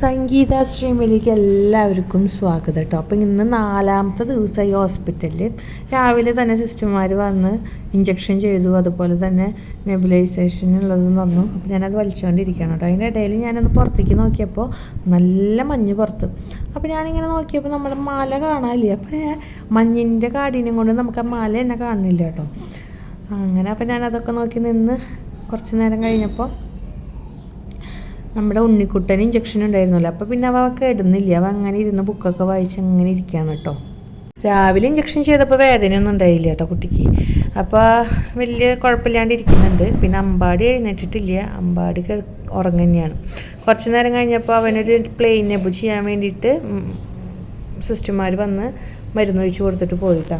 സംഗീത സ്ട്രീമിലേക്ക് എല്ലാവർക്കും സ്വാഗതം കേട്ടോ. അപ്പോൾ ഇന്ന് നാലാമത്തെ ദിവസം ദിവസമായി ഹോസ്പിറ്റലിൽ രാവിലെ തന്നെ സിസ്റ്റർമാർ വന്ന് ഇഞ്ചക്ഷൻ ചെയ്തു അതുപോലെ തന്നെ നെബുലൈസേഷൻ ഉള്ളത് തന്നു. അപ്പോൾ ഞാനത് വലിച്ചുകൊണ്ടിരിക്കുകയാണ് കേട്ടോ. അതിന്റെ ഇടയിൽ ഞാനൊന്ന് പുറത്തേക്ക് നോക്കിയപ്പോൾ നല്ല മഞ്ഞ് പുറത്ത്. അപ്പോൾ ഞാനിങ്ങനെ നോക്കിയപ്പോൾ നമ്മുടെ മല കാണാനില്ല? അപ്പോൾ ഞാൻ മഞ്ഞിന്റെ കാഠിന്യം കൊണ്ട് നമുക്ക് ആ മല എന്നെ കാണുന്നില്ല കേട്ടോ. അങ്ങനെ അപ്പോൾ ഞാനതൊക്കെ നോക്കി നിന്ന് കുറച്ച് നേരം കഴിഞ്ഞപ്പോൾ നമ്മുടെ ഉണ്ണിക്കുട്ടന് ഇഞ്ചക്ഷൻ ഉണ്ടായിരുന്നല്ലോ. അപ്പോൾ പിന്നെ അവ കിടന്നില്ല. അവ അങ്ങനെ ഇരുന്ന് ബുക്കൊക്കെ വായിച്ച് അങ്ങനെ ഇരിക്കുകയാണ് കേട്ടോ. രാവിലെ ഇഞ്ചക്ഷൻ ചെയ്തപ്പോൾ വേദനയൊന്നും ഉണ്ടായില്ല കേട്ടോ കുട്ടിക്ക്. അപ്പോൾ വലിയ കുഴപ്പമില്ലാണ്ട് ഇരിക്കുന്നുണ്ട്. പിന്നെ അമ്പാടി എഴുന്നേറ്റിട്ടില്ല. അമ്പാടി തന്നെയാണ് കുറച്ച് നേരം കഴിഞ്ഞപ്പോൾ അവനൊരു പ്ലെയിൻ നെബു ചെയ്യാൻ വേണ്ടിയിട്ട് സിസ്റ്റർമാർ വന്ന് മരുന്ന് ഒഴിച്ച് കൊടുത്തിട്ട് പോയിട്ടാ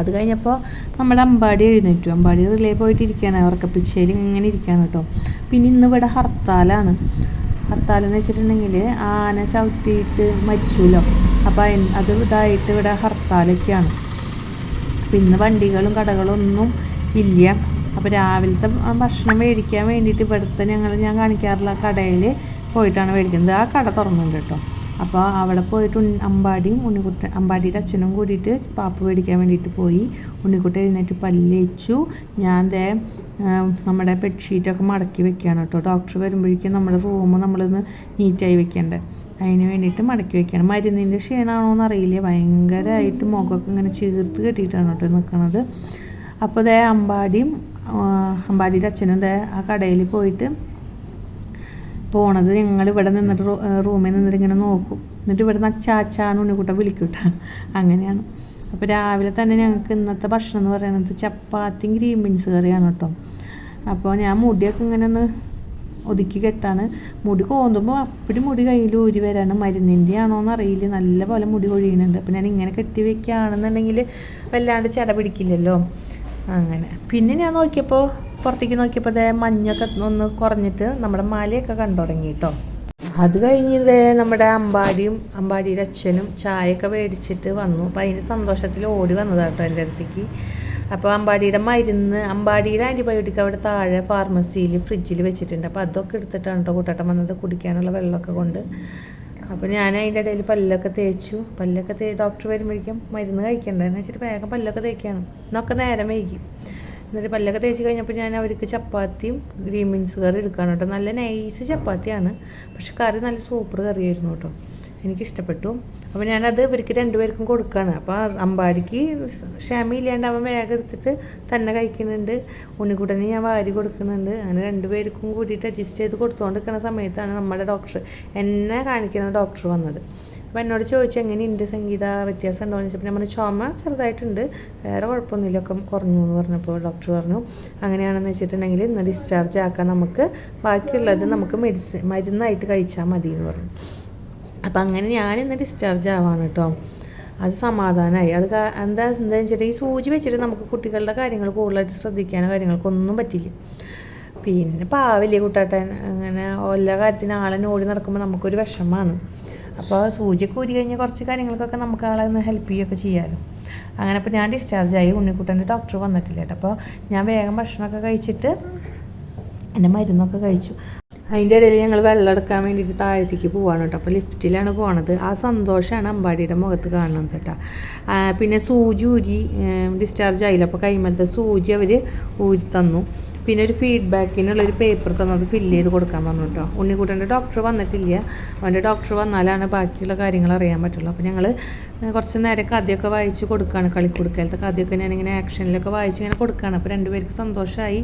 അത് കഴിഞ്ഞപ്പോൾ നമ്മുടെ അമ്പാടി എഴുന്നേറ്റു. അമ്പാടി റിലേ പോയിട്ട് ഇരിക്കുകയാണ് ഉറക്കപ്പിച്ചയിൽ ഇങ്ങനെ ഇരിക്കുകയാണ് കേട്ടോ പിന്നെ ഇന്ന് ഇവിടെ ഹർത്താലാണ്. ഹർത്താൽ എന്ന് വെച്ചിട്ടുണ്ടെങ്കിൽ ആന ചവിട്ടിയിട്ട് മരിച്ചുല്ലോ അപ്പോൾ അത് ഇതായിട്ട് ഇവിടെ ഹർത്താലൊക്കെയാണ്. പിന്നെ വണ്ടികളും കടകളും ഒന്നും ഇല്ല. അപ്പോൾ രാവിലത്തെ ഭക്ഷണം മേടിക്കാൻ വേണ്ടിയിട്ട് ഇവിടുത്തെ ഞങ്ങൾ ഞാൻ കാണിക്കാറുള്ള കടയിൽ പോയിട്ടാണ് മേടിക്കുന്നത്. ആ കട തുറന്നുണ്ട് കേട്ടോ അപ്പോൾ അവിടെ പോയിട്ട് അമ്പാടിയും ഉണ്ണിക്കുട്ടൻ അമ്പാടിയുടെ അച്ഛനും കൂടിയിട്ട് പാപ്പ് മേടിക്കാൻ വേണ്ടിയിട്ട് പോയി. ഉണ്ണിക്കുട്ടൻ എഴുന്നേറ്റ് പല്ലേച്ചു ഞാൻ ദേ നമ്മുടെ ബെഡ്ഷീറ്റൊക്കെ മടക്കി വെക്കുകയാണ് കേട്ടോ. ഡോക്ടർ വരുമ്പോഴേക്കും നമ്മുടെ റൂം നമ്മളൊന്ന് നീറ്റായി വെക്കണ്ടേ. അതിന് വേണ്ടിയിട്ട് മടക്കി വെക്കുകയാണ്. മരുന്നിന്റെ ക്ഷീണമാണോ എന്നറിയില്ല. ഭയങ്കരമായിട്ട് മുഖമൊക്കെ ഇങ്ങനെ ചേർത്ത് കെട്ടിയിട്ടാണ് കേട്ടോ നിൽക്കണത്. അപ്പോൾ ദേ അമ്പാടിയും അമ്പാടിയുടെ അച്ഛനും ദേ ആ കടയിൽ പോയിട്ട് പോണത് ഞങ്ങൾ ഇവിടെ നിന്നിട്ട് റൂമിൽ നിന്നിട്ട് ഇങ്ങനെ നോക്കും. എന്നിട്ട് ഇവിടെ നിന്ന് അച്ചാച്ചാന്ന് ഉണ്ണിക്കുട്ട വിളിക്കൂട്ട അങ്ങനെയാണ്. അപ്പോൾ രാവിലെ തന്നെ ഞങ്ങൾക്ക് ഇന്നത്തെ ഭക്ഷണം എന്ന് പറയുന്നത് ചപ്പാത്തിയും ഗ്രീൻ ബീൻസ് കറിയാണ് കേട്ടോ. അപ്പോൾ ഞാൻ മുടിയൊക്കെ ഇങ്ങനെ ഒന്ന് ഒതുക്കി കെട്ടാണ്. മുടി കോന്തുമ്പോൾ അപ്പടി മുടി കയ്യിൽ ഊരി വരാണ്. മരുന്നിന്റെ ആണോ എന്നറിയില്ല നല്ല പോലെ മുടി കൊഴിയുന്നുണ്ട്. അപ്പോൾ ഞാൻ ഇങ്ങനെ കെട്ടി വെക്കുകയാണെന്നുണ്ടെങ്കിൽ വല്ലാണ്ട് ചട പിടിക്കില്ലല്ലോ. അങ്ങനെ. പിന്നെ ഞാൻ നോക്കിയപ്പോൾ പുറത്തേക്ക് നോക്കിയപ്പോൾ ദേ മഞ്ഞൊക്കെ ഒന്ന് കുറഞ്ഞിട്ട് നമ്മുടെ മലയൊക്കെ കണ്ടു തുടങ്ങി കേട്ടോ അത് കഴിഞ്ഞ് നമ്മുടെ അമ്പാടിയും അമ്പാടിയുടെ അച്ഛനും ചായയൊക്കെ മേടിച്ചിട്ട് വന്നു. അപ്പോൾ അതിന് സന്തോഷത്തിൽ ഓടി വന്നതാണ് കേട്ടോ എന്റെ അടുത്തേക്ക്. അപ്പോൾ അമ്പാടിയുടെ മരുന്ന് അമ്പാടിയുടെ ആന്റിബയോട്ടിക് അവിടെ താഴെ ഫാർമസിയിൽ ഫ്രിഡ്ജിൽ വെച്ചിട്ടുണ്ട്. അപ്പോൾ അതൊക്കെ എടുത്തിട്ടാണ് കേട്ടോ കൂട്ടട്ടം വന്നത് കുടിക്കാനുള്ള വെള്ളമൊക്കെ കൊണ്ട്. അപ്പോൾ ഞാൻ അതിന്റെ ഇടയിൽ പല്ലൊക്കെ തേച്ചു. പല്ലൊക്കെ തേ ഡോക്ടർ വരുമ്പോഴേക്കും മരുന്ന് കഴിക്കണ്ടെന്ന് വെച്ചിട്ട് വേഗം പല്ലൊക്കെ തേക്കാണ്. എന്നൊക്കെ നേരം വൈകി. എന്നിട്ട് പല്ലൊക്കെ തേച്ച് കഴിഞ്ഞപ്പോൾ ഞാൻ അവർക്ക് ചപ്പാത്തിയും ഗ്രീൻ ബീൻസ് കറി എടുക്കാണ് കേട്ടോ. നല്ല നൈസ് ചപ്പാത്തിയാണ്. പക്ഷെ കറി നല്ല സൂപ്പർ കറിയായിരുന്നു കേട്ടോ. എനിക്കിഷ്ടപ്പെട്ടു. അപ്പോൾ ഞാനത് ഇവർക്ക് രണ്ടുപേർക്കും കൊടുക്കുകയാണ് അപ്പോൾ അമ്പാരിക്ക് ക്ഷമയില്ലാണ്ട് അവൻ വേഗം എടുത്തിട്ട് തന്നെ കഴിക്കുന്നുണ്ട്. ഉണ്ണിക്കുട്ടനെ ഞാൻ വാരി കൊടുക്കുന്നുണ്ട്. അങ്ങനെ രണ്ടുപേർക്കും കൂടിയിട്ട് അഡ്ജസ്റ്റ് ചെയ്ത് കൊടുത്തുകൊണ്ടിരിക്കുന്ന സമയത്താണ് നമ്മുടെ ഡോക്ടർ എന്നെ കാണിക്കുന്ന ഡോക്ടർ വന്നത്. അപ്പോൾ എന്നോട് ചോദിച്ചു എങ്ങനെയുണ്ട് സംഗീത? വ്യത്യാസം ഉണ്ടോ എന്ന് ചോദിച്ചപ്പോൾ ഞാൻ ചുമ ചെറുതായിട്ടുണ്ട്. വേറെ കുഴപ്പമൊന്നുമില്ല. ഒക്കെ കുറഞ്ഞു എന്ന് പറഞ്ഞപ്പോൾ ഡോക്ടർ പറഞ്ഞു അങ്ങനെയാണെന്ന് വെച്ചിട്ടുണ്ടെങ്കിൽ ഇന്ന് ഡിസ്ചാർജ് ആക്കാൻ നമുക്ക് ബാക്കിയുള്ളത് നമുക്ക് മെഡിസിൻ മരുന്നായിട്ട് കഴിച്ചാൽ മതി എന്ന് പറഞ്ഞു. അപ്പം അങ്ങനെ ഞാൻ ഇന്ന് ഡിസ്ചാർജ് ആവാണ് കേട്ടോ അത് സമാധാനമായി അത് എന്താ എന്താ വെച്ചിട്ട് ഈ സൂചി വെച്ചിട്ട് നമുക്ക് കുട്ടികളുടെ കാര്യങ്ങൾ കൂടുതലായിട്ട് ശ്രദ്ധിക്കാനോ കാര്യങ്ങൾക്കൊന്നും പറ്റില്ല. പിന്നെ പാവില്ലേ കുട്ടാട്ടൻ? അങ്ങനെ എല്ലാ കാര്യത്തിനും ആളെ ഓടി നടക്കുമ്പോൾ നമുക്കൊരു വിഷമമാണ്. അപ്പോൾ സൂചിയൊക്കെ ഊരി കഴിഞ്ഞ് കുറച്ച് കാര്യങ്ങൾക്കൊക്കെ നമുക്ക് ആളെ ഒന്ന് ഹെൽപ്പ് ചെയ്യുകയൊക്കെ ചെയ്യാമല്ലോ അങ്ങനെ അപ്പോൾ ഞാൻ ഡിസ്ചാർജ് ആയി. ഉണ്ണിക്കുട്ടന്റെ ഡോക്ടർ വന്നിട്ടില്ല കേട്ടോ. അപ്പോൾ ഞാൻ വേഗം ഭക്ഷണമൊക്കെ കഴിച്ചിട്ട് എന്റെ മരുന്നൊക്കെ കഴിച്ചു. അതിന്റെ ഇടയിൽ ഞങ്ങൾ വെള്ളം എടുക്കാൻ വേണ്ടിയിട്ട് താഴത്തേക്ക് പോവാണ് കേട്ടോ. അപ്പോൾ ലിഫ്റ്റിലാണ് പോണത്. ആ സന്തോഷമാണ് അമ്പാടിയുടെ മുഖത്ത് കാണുന്നത് കേട്ടോ. പിന്നെ സൂചി ഊരി ഡിസ്ചാർജ് ആയില്ല. അപ്പോൾ കൈമലത്തെ സൂചി അവർ ഊരി തന്നു. പിന്നെ ഒരു ഫീഡ്ബാക്കിനുള്ളൊരു പേപ്പർ തന്നത് ഫില്ല് ചെയ്ത് കൊടുക്കാൻ പറഞ്ഞു കേട്ടോ. ഉണ്ണിക്കുട്ടന്റെ ഡോക്ടർ വന്നിട്ടില്ല. അവന്റെ ഡോക്ടർ വന്നാലാണ് ബാക്കിയുള്ള കാര്യങ്ങൾ അറിയാൻ പറ്റുള്ളൂ. അപ്പോൾ ഞങ്ങൾ കുറച്ച് നേരം കഥയൊക്കെ വായിച്ച് കൊടുക്കുകയാണ് കളിക്കൊടുക്കലത്തെ കഥയൊക്കെ ഞാനിങ്ങനെ ആക്ഷനിലൊക്കെ വായിച്ച് ഇങ്ങനെ കൊടുക്കുകയാണ് അപ്പോൾ രണ്ടുപേർക്ക് സന്തോഷമായി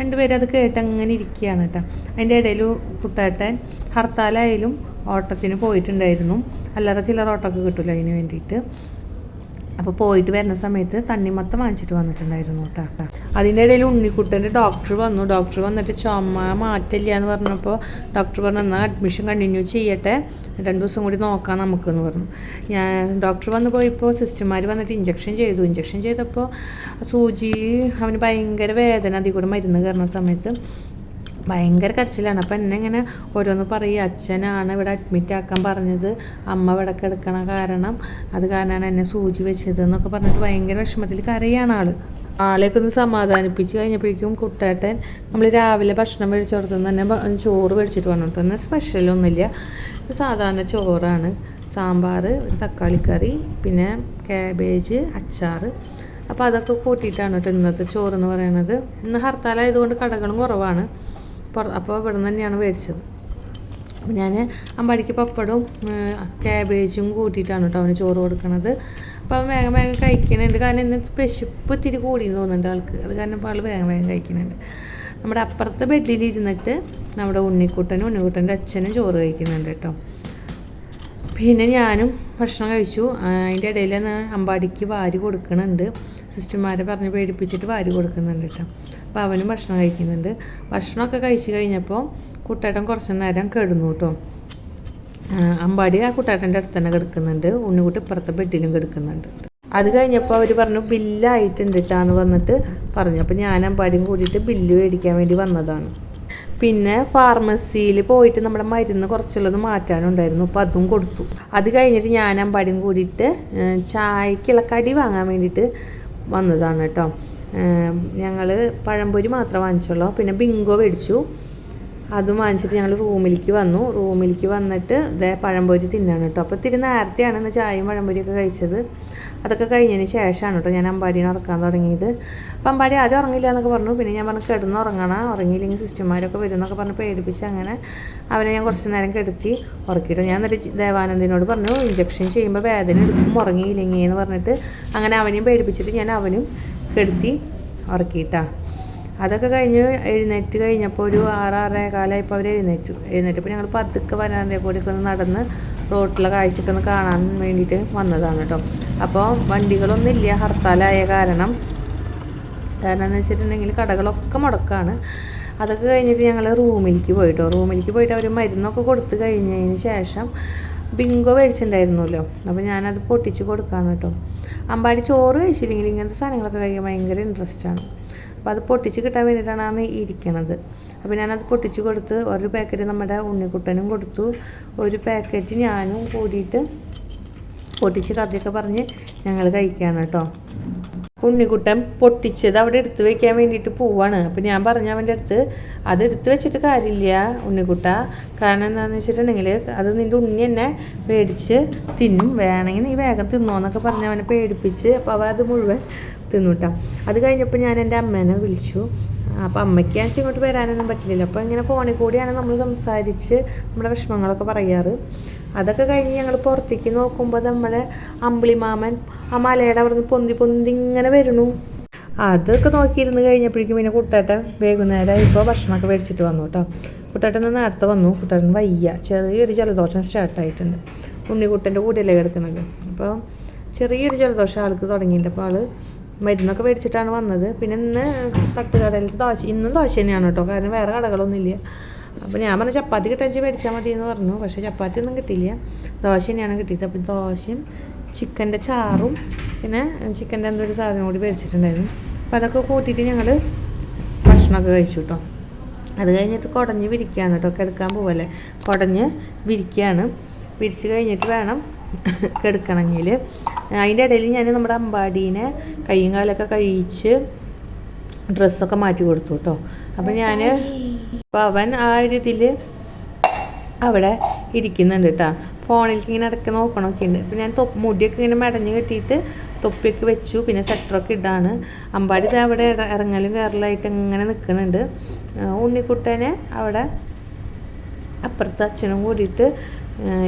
രണ്ടുപേരും അത് കേട്ട് അങ്ങനെ ഇരിക്കുകയാണ് കേട്ടോ. അതിന്റെ ഇടയിൽ കുട്ടേട്ടൻ ഹർത്താലായാലും ഓട്ടത്തിന് പോയിട്ടുണ്ടായിരുന്നു. അല്ലാതെ ചിലർ ഓട്ടമൊക്കെ കിട്ടില്ല അതിന് വേണ്ടിയിട്ട്. അപ്പോൾ പോയിട്ട് വരുന്ന സമയത്ത് തണ്ണിമത്തം വാങ്ങിച്ചിട്ട് വന്നിട്ടുണ്ടായിരുന്നു കേട്ടോ അതിന്റെ ഇടയിൽ ഉണ്ണിക്കുട്ടന്റെ ഡോക്ടർ വന്നു. ഡോക്ടർ വന്നിട്ട് ചുമ മാറ്റില്ല എന്ന് പറഞ്ഞപ്പോൾ ഡോക്ടർ പറഞ്ഞു എന്നാൽ അഡ്മിഷൻ കണ്ടിന്യൂ ചെയ്യട്ടെ. രണ്ട് ദിവസം കൂടി നോക്കാം നമുക്കെന്ന് പറഞ്ഞു. ഞാൻ ഡോക്ടർ വന്ന് പോയപ്പോൾ സിസ്റ്റർമാർ വന്നിട്ട് ഇഞ്ചക്ഷൻ ചെയ്തു. ഇഞ്ചക്ഷൻ ചെയ്തപ്പോൾ സൂചി അവന് ഭയങ്കര വേദന. അതിൽ കൂടെ മരുന്ന് കയറുന്ന സമയത്ത് ഭയങ്കര കരച്ചിലാണ്. അപ്പം എന്നെ ഇങ്ങനെ ഓരോന്ന് പറയും. അച്ഛനാണ് ഇവിടെ അഡ്മിറ്റ് ആക്കാൻ പറഞ്ഞത്. അമ്മ ഇവിടെ കിടക്കണ കാരണം അത് കാരണമാണ് എന്നെ സൂചി വെച്ചത് എന്നൊക്കെ പറഞ്ഞിട്ട് ഭയങ്കര വിഷമത്തിൽ കരയാണ് ആൾ. ആളെയൊക്കെ ഒന്ന് സമാധാനിപ്പിച്ച് കഴിഞ്ഞപ്പോഴേക്കും കുട്ടേട്ടൻ നമ്മൾ രാവിലെ ഭക്ഷണം മേടിച്ചു കൊടുത്തുനിന്ന് തന്നെ ചോറ് മേടിച്ചിട്ട് വന്നു കേട്ടോ. എന്നാൽ സ്പെഷ്യലൊന്നുമില്ല സാധാരണ ചോറാണ്. സാമ്പാർ ഒരു തക്കാളിക്കറി പിന്നെ ക്യാബേജ് അച്ചാർ. അപ്പോൾ അതൊക്കെ കൂട്ടിയിട്ടാണ് കേട്ടോ ഇന്നത്തെ ചോറ് എന്ന് പറയുന്നത് ഇന്ന് ഹർത്താലായതുകൊണ്ട് കടകളും കുറവാണ്. അപ്പോൾ ഇവിടെ നിന്ന് തന്നെയാണ് മേടിച്ചത്. അപ്പോൾ ഞാൻ അമ്പാടിക്ക് പപ്പടവും ക്യാബേജും കൂട്ടിയിട്ടാണ് കേട്ടോ അവന് ചോറ് കൊടുക്കണത്. അപ്പോൾ വേഗം വേഗം കഴിക്കുന്നുണ്ട്. കാരണം ഇന്ന് വിശപ്പ് ഇത്തിരി കൂടിയെന്ന് തോന്നുന്നുണ്ട് ആൾക്ക്. അത് കാരണം ഇപ്പോൾ ആൾ വേഗം വേഗം കഴിക്കുന്നുണ്ട്. നമ്മുടെ അപ്പുറത്തെ ബെഡിലിരുന്നിട്ട് നമ്മുടെ ഉണ്ണിക്കുട്ടനും ഉണ്ണിക്കുട്ടന്റെ അച്ഛനും ചോറ് കഴിക്കുന്നുണ്ട് കേട്ടോ. പിന്നെ ഞാനും ഭക്ഷണം കഴിച്ചു. അതിന്റെ ഇടയിൽ അമ്പാടിക്ക് വാരി കൊടുക്കുന്നുണ്ട് സിസ്റ്റർമാരെ പറഞ്ഞ് പേടിപ്പിച്ചിട്ട് വാരി കൊടുക്കുന്നുണ്ട് കേട്ടോ. അപ്പോൾ അവനും ഭക്ഷണം കഴിക്കുന്നുണ്ട്. ഭക്ഷണമൊക്കെ കഴിച്ചു കഴിഞ്ഞപ്പോൾ കുട്ടേട്ടൻ കുറച്ച് നേരം കെടുന്നു കേട്ടോ. അമ്പാടി ആ കുട്ടേട്ടന്റെ അടുത്ത് തന്നെ കിടക്കുന്നുണ്ട്. ഉണ്ണിക്കുട്ടി ഇപ്പുറത്തെ ബെഡിലും കിടക്കുന്നുണ്ട്. അത് കഴിഞ്ഞപ്പോൾ അവർ പറഞ്ഞു ബില്ലായിട്ടുണ്ട് കേട്ടാന്ന് വന്നിട്ട് പറഞ്ഞു. അപ്പോൾ ഞാൻ അമ്പാടിയും കൂടിയിട്ട് ബില്ല് മേടിക്കാൻ വേണ്ടി വന്നതാണ്. പിന്നെ ഫാർമസിയിൽ പോയിട്ട് നമ്മുടെ മരുന്ന് കുറച്ചുള്ളത് മാറ്റാനുണ്ടായിരുന്നു. അപ്പോൾ അതും കൊടുത്തു. അത് കഴിഞ്ഞിട്ട് ഞാൻ അമ്പാടിയും കൂടിയിട്ട് ചായക്കുള്ള കടി വാങ്ങാൻ വേണ്ടിയിട്ട് വന്നതാണ് കേട്ടോ. ഞങ്ങൾ പഴംപൊരി മാത്രം വാങ്ങിച്ചുള്ളൂ. പിന്നെ ബിങ്കോ മേടിച്ചു. അതും വാങ്ങിച്ചിട്ട് ഞങ്ങൾ റൂമിലേക്ക് വന്നു. റൂമിലേക്ക് വന്നിട്ട് ഇതേ പഴംപൊരി തിന്നാണ് കേട്ടോ. അപ്പോൾ ഇത്തിരി നേരത്തെയാണ് ഇന്ന് ചായയും പഴംപൊരിയൊക്കെ കഴിച്ചത്. അതൊക്കെ കഴിഞ്ഞതിന് ശേഷമാണ് കേട്ടോ ഞാൻ അമ്പാടീനെ ഉറക്കാൻ തുടങ്ങിയത്. അപ്പം അമ്പാടി ആരും ഉറങ്ങില്ല എന്നൊക്കെ പറഞ്ഞു. പിന്നെ ഞാൻ പറഞ്ഞു കിടന്ന് ഉറങ്ങണം. ഉറങ്ങിയില്ലെങ്കിൽ സിസ്റ്റർമാരൊക്കെ വരും എന്നൊക്കെ പറഞ്ഞ് പേടിപ്പിച്ച് അങ്ങനെ അവനെ ഞാൻ കുറച്ച് നേരം കിടത്തി ഉറക്കിയിട്ടു. ഞാൻ എന്നിട്ട് ദേവാനന്ദിനോട് പറഞ്ഞു ഇഞ്ചക്ഷൻ ചെയ്യുമ്പോൾ വേദന എടുക്കും ഉറങ്ങിയില്ലെങ്കിൽ എന്ന് പറഞ്ഞിട്ട്. അങ്ങനെ അവനെയും പേടിപ്പിച്ചിട്ട് ഞാൻ അവനും കെടുത്തി ഉറക്കിയിട്ടാ. അതൊക്കെ കഴിഞ്ഞ് എഴുന്നേറ്റ് കഴിഞ്ഞപ്പോൾ ഒരു ആറാറേ ആറേ കാലമായപ്പോൾ അവർ എഴുന്നേറ്റു. എഴുന്നേറ്റപ്പോൾ ഞങ്ങൾ പതുക്കെ വരാന്തേ കൂടിയൊക്കെ ഒന്ന് നടന്ന് റോട്ടിലെ കാഴ്ചയൊക്കെ ഒന്ന് കാണാൻ വേണ്ടിയിട്ട് വന്നതാണ് കേട്ടോ. അപ്പോൾ വണ്ടികളൊന്നും ഇല്ല ഹർത്താലായ കാരണം. കാരണം എന്ന് വെച്ചിട്ടുണ്ടെങ്കിൽ കടകളൊക്കെ മുടക്കാണ്. അതൊക്കെ കഴിഞ്ഞിട്ട് ഞങ്ങൾ റൂമിലേക്ക് പോയിട്ടോ റൂമിലേക്ക് പോയിട്ട് അവർ മരുന്നൊക്കെ കൊടുത്തു കഴിഞ്ഞതിന് ശേഷം ബിങ്കോ മേടിച്ചിട്ടുണ്ടായിരുന്നല്ലോ. അപ്പോൾ ഞാനത് പൊട്ടിച്ച് കൊടുക്കാണ് കേട്ടോ. അമ്പാടി ചോറ് കഴിച്ചില്ലെങ്കിൽ ഇങ്ങനത്തെ സാധനങ്ങളൊക്കെ കഴിക്കാൻ ഭയങ്കര ഇൻട്രസ്റ്റാണ് അപ്പോൾ അത് പൊട്ടിച്ച് കിട്ടാൻ വേണ്ടിയിട്ടാണ് ആ ഇരിക്കണത്. അപ്പോൾ ഞാനത് പൊട്ടിച്ച് കൊടുത്ത് ഒരു പാക്കറ്റ് നമ്മുടെ ഉണ്ണിക്കുട്ടനും കൊടുത്തു. ഒരു പാക്കറ്റ് ഞാനും കൂടിയിട്ട് പൊട്ടിച്ച് കഥയൊക്കെ പറഞ്ഞ് ഞങ്ങൾ കഴിക്കുകയാണ് കേട്ടോ. ഉണ്ണിക്കുട്ടൻ പൊട്ടിച്ചത് അവിടെ എടുത്തു വെക്കാൻ വേണ്ടിയിട്ട് പോവാണ്. അപ്പം ഞാൻ പറഞ്ഞു അവന്റെ അടുത്ത് അത് എടുത്തു വെച്ചിട്ട് കാര്യമില്ല ഉണ്ണിക്കുട്ട. കാരണം എന്താണെന്ന് വെച്ചിട്ടുണ്ടെങ്കിൽ അത് നിന്റെ ഉണ്ണി എന്നെ പേടിച്ച് തിന്നും. വേണമെങ്കിൽ നീ വേഗം തിന്നോന്നൊക്കെ പറഞ്ഞ് അവനെ പേടിപ്പിച്ച് അപ്പോൾ അവ അത് മുഴുവൻ തിന്നുട്ടാ. അത് കഴിഞ്ഞപ്പോൾ ഞാൻ എന്റെ അമ്മേനെ വിളിച്ചു. അപ്പോൾ അമ്മയ്ക്ക് ഞാൻ ഇങ്ങോട്ട് വരാനൊന്നും പറ്റില്ലല്ലോ. അപ്പോൾ ഇങ്ങനെ ഫോണിൽ കൂടിയാണ് നമ്മൾ സംസാരിച്ച് നമ്മുടെ വിഷമങ്ങളൊക്കെ പറയാറ്. അതൊക്കെ കഴിഞ്ഞ് ഞങ്ങൾ പുറത്തേക്ക് നോക്കുമ്പോൾ നമ്മുടെ അമ്പിളിമാമൻ ആ മലയുടെ അവിടെ നിന്ന് പൊന്തി പൊന്തി ഇങ്ങനെ വരണു അതൊക്കെ നോക്കിയിരുന്ന് കഴിഞ്ഞപ്പോഴേക്കും പിന്നെ കുട്ടേട്ടൻ വൈകുന്നേരം ഇപ്പോൾ ഭക്ഷണമൊക്കെ മേടിച്ചിട്ട് വന്നു കേട്ടോ. കുട്ടേട്ടൻ നേരത്തെ വന്നു. കുട്ടേട്ടൻ വയ്യ. ചെറിയൊരു ജലദോഷം സ്റ്റാർട്ടായിട്ടുണ്ട് ഉണ്ണിക്കുട്ടന്റെ കൂടെയല്ലേ കിടക്കുന്നത്. അപ്പോൾ ചെറിയൊരു ജലദോഷം ആൾക്ക് തുടങ്ങിയിട്ടുണ്ട്. അപ്പോൾ ആൾ മരുന്നൊക്കെ മേടിച്ചിട്ടാണ് വന്നത്. പിന്നെ ഇന്ന് തട്ടുകടയിലത്തെ ദോശ ഇന്നും ദോശ തന്നെയാണ് കേട്ടോ. കാരണം വേറെ കടകളൊന്നുമില്ല. അപ്പോൾ ഞാൻ പറഞ്ഞു ചപ്പാത്തി കിട്ടാൻ മേടിച്ചാൽ മതി എന്ന് പറഞ്ഞു. പക്ഷേ ചപ്പാത്തി ഒന്നും കിട്ടിയില്ല. ദോശ തന്നെയാണ് കിട്ടിയത്. അപ്പോൾ ദോശയും ചിക്കന്റെ ചാറും പിന്നെ ചിക്കന്റെ എന്തൊരു സാധനം കൂടി മേടിച്ചിട്ടുണ്ടായിരുന്നു. അപ്പോൾ അതൊക്കെ കൂട്ടിയിട്ട് ഞങ്ങൾ ഭക്ഷണമൊക്കെ കഴിച്ചു കേട്ടോ. അത് കഴിഞ്ഞിട്ട് കുടഞ്ഞ് വിരിക്കുകയാണ് കേട്ടോ. കിടക്കാൻ പോവല്ലേ? കുടഞ്ഞ് വിരിക്കുകയാണ്. വിരിച്ച് കഴിഞ്ഞിട്ട് വേണം കിടക്കണമെങ്കിൽ അതിന്റെ ഇടയിൽ ഞാൻ നമ്മുടെ അമ്പാടീനെ കയ്യും കാലൊക്കെ കഴിച്ച് ഡ്രസ്സൊക്കെ മാറ്റി കൊടുത്തു കേട്ടോ അപ്പം ഞാൻ അപ്പോൾ അവൻ ആ ഒരു ഇതിൽ അവിടെ ഇരിക്കുന്നുണ്ട് കേട്ടോ ഫോണിലേക്ക് ഇങ്ങനെ ഇടയ്ക്ക് നോക്കണമൊക്കെ ഉണ്ട് അപ്പം ഞാൻ തൊപ്പ് മുടിയൊക്കെ ഇങ്ങനെ മെടഞ്ഞ് കെട്ടിയിട്ട് തൊപ്പിയൊക്കെ വെച്ചു. പിന്നെ സെറ്ററൊക്കെ ഇടാണ്. അമ്പാടി അവിടെ ഇറങ്ങലും കയറലായിട്ട് ഇങ്ങനെ നിൽക്കുന്നുണ്ട് ഉണ്ണിക്കുട്ടനെ അവിടെ അപ്പുറത്തെ അച്ഛനും കൂടിയിട്ട്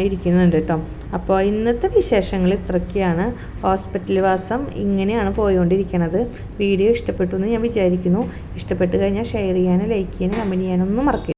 ഇരിക്കുന്നുണ്ട് കേട്ടോ. അപ്പോൾ ഇന്നത്തെ വിശേഷങ്ങൾ ഇത്രയൊക്കെയാണ്. ഹോസ്പിറ്റൽ വാസം ഇങ്ങനെയാണ് പോയിക്കൊണ്ടിരിക്കുന്നത് വീഡിയോ ഇഷ്ടപ്പെട്ടു എന്ന് ഞാൻ വിചാരിക്കുന്നു. ഇഷ്ടപ്പെട്ട് കഴിഞ്ഞാൽ ഷെയർ ചെയ്യാനും ലൈക്ക് ചെയ്യാനും കമന്റ് ചെയ്യാനൊന്നും മറക്കരുത്.